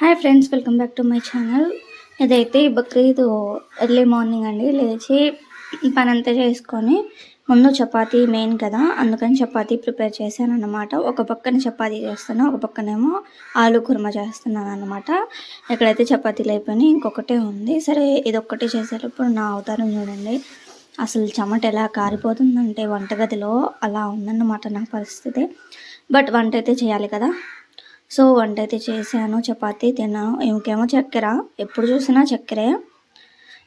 Hi friends welcome back to my channel ఇదైతే Bakrid early morning అండి. లేచి పని అంతా చేసుకొని ముందు చపాతీ మెయిన్ కదా. అందుకని చపాతీ ప్రిపేర్ చేశాను అనమాట ఒక పక్కన చపాతీ చేస్తాను ఒక పక్కనేమో ఆలు కుర్మా చేస్తున్నాను అనమాట ఎక్కడైతే చపాతీలు అయిపోయినాయి ఇంకొకటే ఉంది. సరే ఇదొక్కటి చేసేటప్పుడు నా అవతారం చూడండి. అసలు చెమట ఎలా కారిపోతుందంటే వంటగదిలో అలా ఉందన్నమాట నా పరిస్థితి. బట్ వంట అయితే చేయాలి కదా. సో వంట అయితే చేశాను చపాతీ తిన్నాను ఇంకేమో చక్కెర. ఎప్పుడు చూసినా చక్కెరే.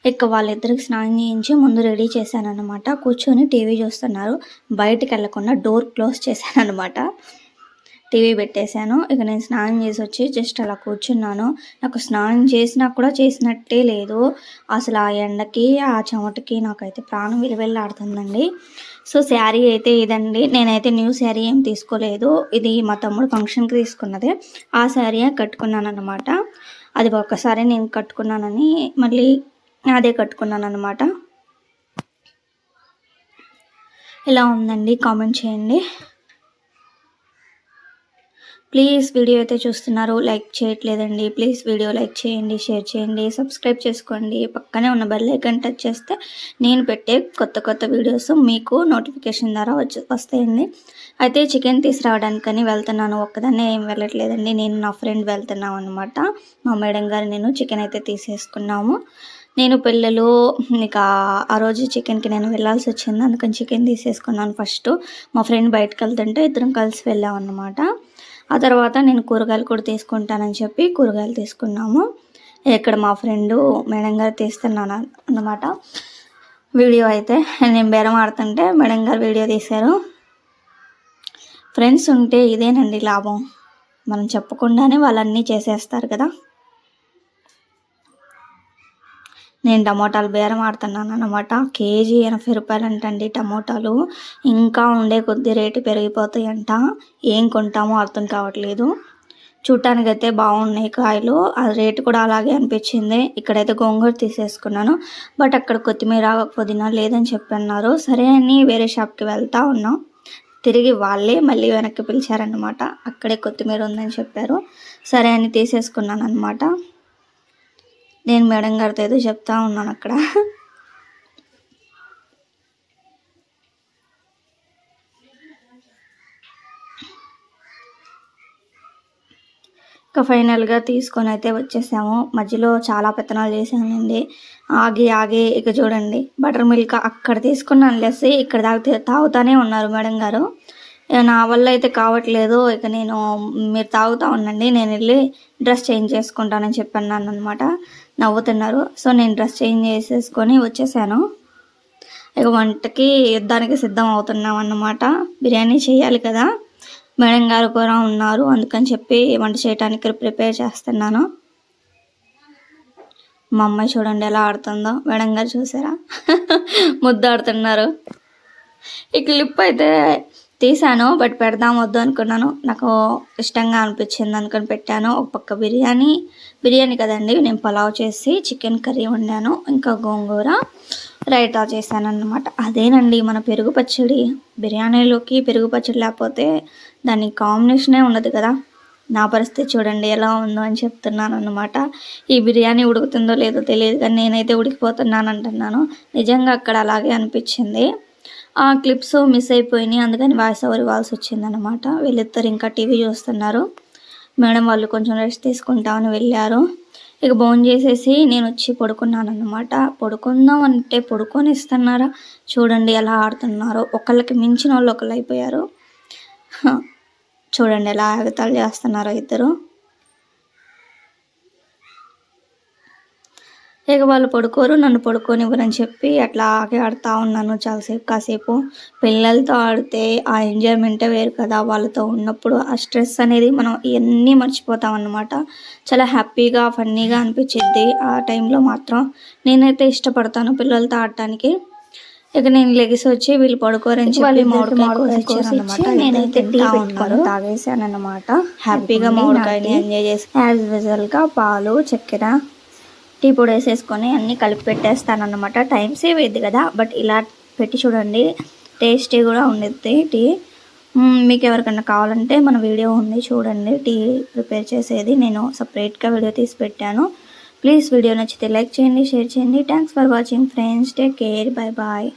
ఇక వాళ్ళిద్దరికి స్నానం చేయించి ముందు రెడీ చేశాను అనమాట కూర్చొని టీవీ చూస్తున్నారు. బయటికి వెళ్ళకుండా డోర్ క్లోజ్ చేశాను అనమాట టీవీ పెట్టేశాను. ఇక నేను స్నానం చేసి వచ్చి జస్ట్ అలా కూర్చున్నాను. నాకు స్నానం చేసినా కూడా చేసినట్టే లేదు. అసలు ఆ ఎండకి ఆ చెమటకి నాకైతే ప్రాణం విలువెళ్ళాడుతుందండి సో శారీ అయితే ఇదండి. నేనైతే న్యూ శారీ ఏం తీసుకోలేదు. ఇది మా తమ్ముడు ఫంక్షన్కి తీసుకున్నదే. ఆ శారీ కట్టుకున్నాను అనమాట అది ఒక్కసారి నేను కట్టుకున్నానని మళ్ళీ అదే కట్టుకున్నాను అనమాట ఇలా ఉందండి? కామెంట్ చేయండి. ప్లీజ్ వీడియో అయితే చూస్తున్నారు లైక్ చేయట్లేదండి. ప్లీజ్ వీడియో లైక్ చేయండి షేర్ చేయండి సబ్స్క్రైబ్ చేసుకోండి. పక్కనే ఉన్న బెల్ ఐకన్ టచ్ చేస్తే నేను పెట్టే కొత్త కొత్త వీడియోస్ మీకు నోటిఫికేషన్ ద్వారా వచ్చి వస్తాయండి. అయితే చికెన్ తీసుకురావడానికని వెళ్తున్నాను. ఒక్కదాన్నే ఏం వెళ్ళట్లేదండి. నేను నా ఫ్రెండ్ వెళ్తున్నాం అనమాట మా మేడం గారు నేను చికెన్ అయితే తీసేసుకున్నాము. నేను పిల్లలు ఇక ఆ రోజు చికెన్కి నేను వెళ్ళాల్సి వచ్చింది. అందుకని చికెన్ తీసేసుకున్నాను ఫస్ట్ మా ఫ్రెండ్ బయటకు వెళ్తుంటే ఇద్దరం కలిసి వెళ్ళాం అనమాట ఆ తర్వాత నేను కూరగాయలు కూడా తీసుకుంటానని చెప్పి కూరగాయలు తీసుకున్నాము. ఇక్కడ మా ఫ్రెండు మేడం గారు తీస్తున్నాను అన్నమాట. వీడియో అయితే నేను బేరం ఆడుతుంటే మేడం గారు వీడియో తీశారు. ఫ్రెండ్స్ ఉంటే ఇదేనండి లాభం. మనం చెప్పకుండానే వాళ్ళన్నీ చేసేస్తారు కదా. నేను టమోటాలు బేరం ఆడుతున్నాను అనమాట కేజీ ఎనభై రూపాయలు అంటండి టమోటాలు. ఇంకా ఉండే కొద్ది రేటు పెరిగిపోతాయంట. ఏం కొంటామో అర్థం కావట్లేదు. చూడటానికి అయితే బాగున్నాయి కాయలు. ఆ రేటు కూడా అలాగే అనిపించింది. ఇక్కడైతే గోంగూర తీసేసుకున్నాను. బట్ అక్కడ కొత్తిమీర పుదీనా లేదని చెప్పన్నారు. సరే అని వేరే షాప్కి వెళ్తా ఉన్నాం. తిరిగి వాళ్ళే మళ్ళీ వెనక్కి పిలిచారనమాట అక్కడే కొత్తిమీర ఉందని చెప్పారు. సరే అని తీసేసుకున్నాను అనమాట నేను మేడం గారితో ఏదో చెప్తా ఉన్నాను అక్కడ. ఇంకా ఫైనల్గా తీసుకొని అయితే వచ్చేసాము. మధ్యలో చాలా పెత్తనాలు చేశానండి. ఆగి ఆగి ఇక చూడండి. బటర్ మిల్క్ అక్కడ తీసుకున్నాను. లేసి ఇక్కడ తాగితే తాగుతానే ఉన్నారు మేడం గారు. నా వల్ల అయితే కావట్లేదు. ఇక నేను మీరు తాగుతూ ఉండండి. నేను వెళ్ళి డ్రెస్ చేంజ్ చేసుకుంటానని చెప్పాను అనమాట నవ్వుతున్నారు. సో నేను డ్రెస్ చేంజ్ చేసేసుకొని వచ్చేసాను. ఇక వంటకి యుద్ధానికి సిద్ధం అవుతున్నాం అన్నమాట. బిర్యానీ చేయాలి కదా. మేడం గారు కూడా ఉన్నారు. అందుకని చెప్పి వంట చేయడానికి ప్రిపేర్ చేస్తున్నాను. మా అమ్మాయి చూడండి ఎలా ఆడుతుందో. మేడం గారు చూసారా? ముద్దు ఆడుతున్నారు ఈ క్లిప్ అయితే తీసాను బట్ పెడదాం వద్దు అనుకున్నాను. నాకు ఇష్టంగా అనిపించింది అనుకుని పెట్టాను. ఒక పక్క బిర్యానీ బిర్యానీ కదండి నేను పలావ్ చేసి చికెన్ కర్రీ వండాను. ఇంకా గోంగూర రైతా చేశాను అన్నమాట అదేనండి మన పెరుగు పచ్చడి. బిర్యానీలోకి పెరుగు పచ్చడి లేకపోతే దాని కాంబినేషనే ఉండదు కదా. నా పరిస్థితి చూడండి ఎలా ఉందో అని చెప్తున్నాను అనమాట ఈ బిర్యానీ ఉడుకుతుందో లేదో తెలియదు కానీ నేనైతే ఉడికిపోతున్నాను అంటున్నాను. నిజంగా అక్కడ అలాగే అనిపించింది. ఆ క్లిప్స్ మిస్ అయిపోయినాయి. అందుకని వాయిస్ ఓవర్ ఇవ్వాల్సి వచ్చిందనమాట వీళ్ళిద్దరు ఇంకా టీవీ చూస్తున్నారు. మేడం వాళ్ళు కొంచెం రెస్ట్ తీసుకుంటామని వెళ్ళారు. ఇక బోన్ చేసేసి నేను వచ్చి పడుకున్నాను అనమాట పడుకుందాం అంటే పడుకొని ఇస్తున్నారా చూడండి ఎలా ఆడుతున్నారో. ఒకళ్ళకి మించిన వాళ్ళు ఒకళ్ళు అయిపోయారు. చూడండి ఎలా ఆగతాలు చేస్తున్నారో ఇద్దరు. ఇక వాళ్ళు పడుకోరు నన్ను పడుకోనివ్వరని చెప్పి అట్లా ఆగే ఆడుతూ ఉన్నాను చాలాసేపు కాసేపు. పిల్లలతో ఆడితే ఆ ఎంజాయ్మెంటే వేరు కదా. వాళ్ళతో ఉన్నప్పుడు ఆ స్ట్రెస్ అనేది మనం ఇవన్నీ మర్చిపోతాం అన్నమాట. చాలా హ్యాపీగా ఫన్నీగా అనిపించింది ఆ టైంలో మాత్రం. నేనైతే ఇష్టపడతాను పిల్లలతో ఆడటానికి. ఇక నేను లెగిసి వచ్చి వీళ్ళు పడుకోరని చెప్పి మామిడికాయ నేనైతే టీ పెట్టుకొని తాగేసాను అనమాట హ్యాపీగా మామిడికాయని ఎంజాయ్ చేసి యాజ్ యూజువల్గా పాలు చక్కెర టీ పొడి వేసేసుకొని అన్నీ కలిపి పెట్టేస్తాను అనమాట టైం సేవ్ అయ్యింది కదా బట్ ఇలా పెట్టి చూడండి. టేస్టీ కూడా ఉండిద్ది టీ. మీకు ఎవరికైనా కావాలంటే మన వీడియో ఉంది చూడండి. టీ ప్రిపేర్ చేసేది నేను సపరేట్గా వీడియో తీసి పెట్టాను. ప్లీజ్ వీడియో నచ్చితే లైక్ చేయండి షేర్ చేయండి. Thanks for watching friends take care bye bye